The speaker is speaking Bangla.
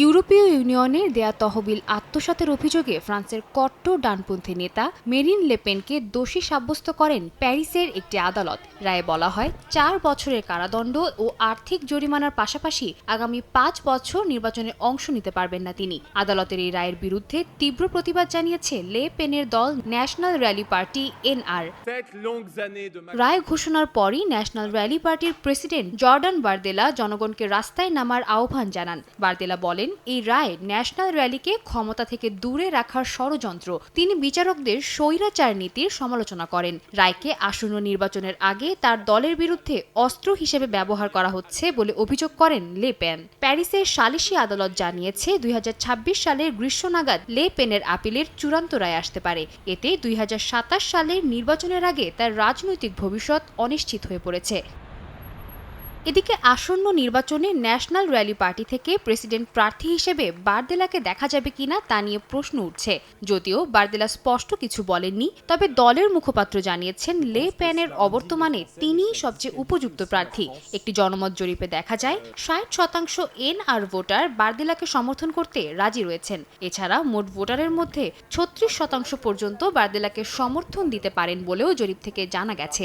ইউরোপীয় ইউনিয়নের দেয়া তহবিল আত্মসাতের অভিযোগে ফ্রান্সের কট্টর ডানপন্থী নেতা মেরিন লেপেনকে দোষী সাব্যস্ত করেন প্যারিসের একটি আদালত। রায়ে বলা হয় চার বছরের কারাদণ্ড ও আর্থিক জরিমানার পাশাপাশি আগামী পাঁচ বছর নির্বাচনে অংশ নিতে পারবেন না তিনি। আদালতের এই রায়ের বিরুদ্ধে তীব্র প্রতিবাদ জানিয়েছে লে পেনের দল national rally party N R. রায় ঘোষণার পরই ন্যাশনাল র্যালি পার্টির প্রেসিডেন্ট জর্ডান বারদেলা জনগণকে রাস্তায় নামার আহ্বান জানান। বারদেলা বলেন এই রায় ন্যাশনাল র্যালিকে ক্ষমতা থেকে দূরে রাখার ষড়যন্ত্র। তিনি বিচারকদের স্বৈরাচার নীতির সমালোচনা করেন। রায়কে আসন্ন নির্বাচনের আগে তার দলের বিরুদ্ধে অস্ত্র হিসেবে ব্যবহার করা হচ্ছে বলে অভিযোগ করেন লে পেন। প্যারিসের সালিশি আদালত জানিয়েছে, দুই হাজার ছাব্বিশ সালের গ্রীষ্ম নাগাদ লে পেনের আপিলের চূড়ান্ত রায় আসতে পারে। এতে দুই হাজার সাতাশ সালের নির্বাচনের আগে তার রাজনৈতিক ভবিষ্যৎ অনিশ্চিত হয়ে পড়েছে। এদিকে আসন্ন নির্বাচনে ন্যাশনাল র্যালি পার্টি থেকে প্রেসিডেন্ট প্রার্থী হিসেবে বারদেলাকে দেখা যাবে কিনা তা নিয়ে প্রশ্ন উঠছে। যদিও বারদেলা স্পষ্ট কিছু বলেননি, তবে দলের মুখপাত্র জানিয়েছেন, লে প্যানের অবর্তমানে তিনিই সবচেয়ে উপযুক্ত প্রার্থী। একটি জনমত জরিপে দেখা যায়, ষাট শতাংশ এন আর ভোটার বারদেলাকে সমর্থন করতে রাজি রয়েছেন। এছাড়া মোট ভোটারের মধ্যে ছত্রিশ শতাংশ পর্যন্ত বারদেলাকে সমর্থন দিতে পারেন বলেও জরিপ থেকে জানা গেছে।